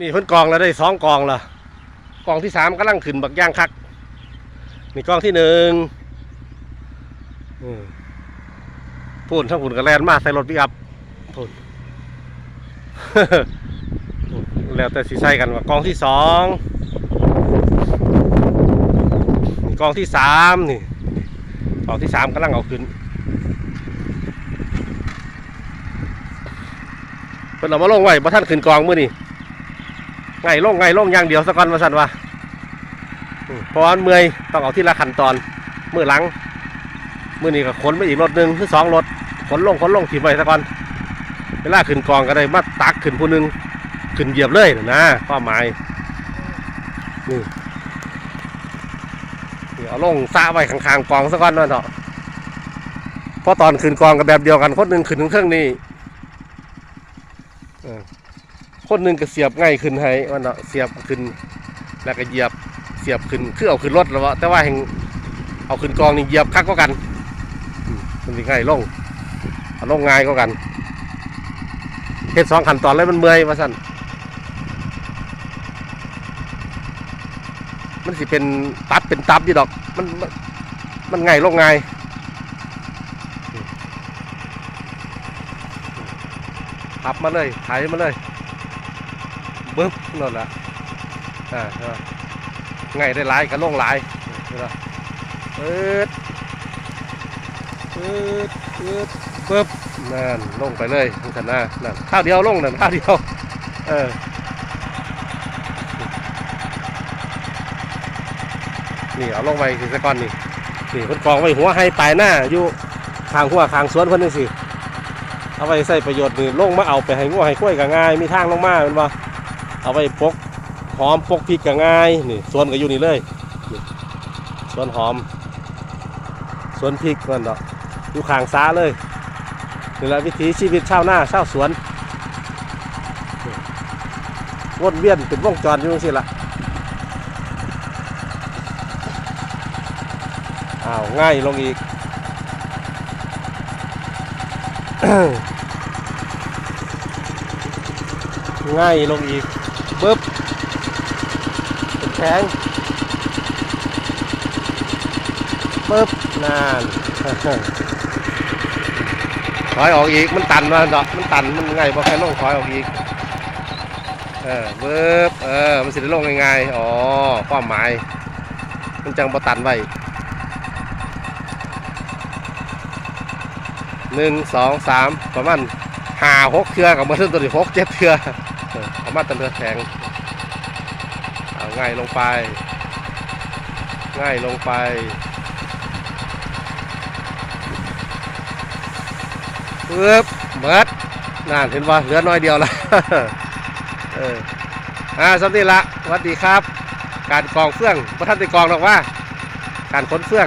นี่เพิ่นกองแล้วได้สองกองละกองที่สามกำลังขึ้นบักย่างคัก นี่กองที่หนึ่งพูนทั้งหุ่นกับแลนมาใส่รถปิกอัพพูนแล้วแต่สีใส่กันว่ากองที่สองนี่กองที่สามนี่กองที่สามกำลังเอาขึ้นเพิ่นเอามาลงไว้บ่ท่านขึ้นกองเมื้อนี่ ไงลงไงลงอย่างเดียวสะก่อนว่าซั่นว่าอืมเพราะว่ามันเมื่อยต้องเอาที่ละขั้นตอนมื้อหลังมื้อนี้ก็ขนไปอีกรถหนึ่งคือสองรถขนลงขนลงถิ่มไว้ซะก่อนเวลาขึ้นกองก็ได้มาตักขึ้นผู้หนึงขึ้นเหยียบเลยนะความหมายนี่นี่เอาลงซะไว้ข้างๆกองซะก่อนนั่นเถอะเพราะตอนขึ้นกองกับแบบเดียวกันคนหนึ่งขึ้นเครื่องนี้เออ คนหนึ่งก็เสียบง่ายขึ้นให้ว่าเนาะเสียบขึ้น แล้วก็เหยียบเสียบขึ้นคือเอาขึ้นรถแล้ววะแต่ว่าแห่งเอาขึ้นกองนี่เหยียบคักก็กันมันสิง่ายลงเอาลงง่ายก็กันเฮ็ดสองขั้นตอนเลยมันเมื่อยว่าสั่นมันสิเป็นตัดเป็นตับอยู่ดอก มันมันง่ายลงง่ายทับมาเลยไถมาเลย บึ๊บนั่นแหละอ่าเห็นปะง่ายได้หลายก็ลงหลายเห็นะเปิดเปิดเปิดปึ๊บนั่นลงไปเลยทั้งคันหน้านั่นข้าวเดียวลงนั่นข้าวเดียวเออนี่เอาลงไปสิสะก้อนนี่นี่เพิ่นกองไว้หัวให้ปลายหน้าอยู่ข้างหัวข้างสวนเพิ่นจังซี่เอาไว้ใส่ประโยชน์นี่ลงมาเอาไปให้งัวให้กล้วยก็ง่าย มีทางลงมาเป็นบ่ เอาไว้ปกหอมปกพริกก็ง่ายนี่สวนก็อยู่นี่เลยสวนหอมสวนพริกนั่นดอกอยู่ข้างซ้าเลยนี่แหละวิถีชีวิตชาวนาชาวสวนวนเวียนเป็นวงจรอยู่จังซี่ล่ะอ้าวง่ายลงอีกง่ายลงอีก ปึ๊บเป็นแข็งปึ๊บนานถอยออกอีกมันตันมาดอกมันตันมันง่ายพอแค่ลงถอยออกอีกเออปึ๊บเออมันสิได้ลงง่ายๆอ๋อความหมาย มันจังบ่ตันไว้หนึ่งสองสามประมาณห้าหกเทือกับมาถึงตัวนี้หกเจ็ดเทือ เออประมาตันเทือแข็งเอาง่ายลงไป ง่ายลงไปปึ๊บเบิดนั่นเห็นว่าเหลือน้อยเดียวละเอออ่าสวัสดีละสวัสดีครับ การกองเฟื่องพระท่านได้กองหรอกว่า การขนเฟื่อง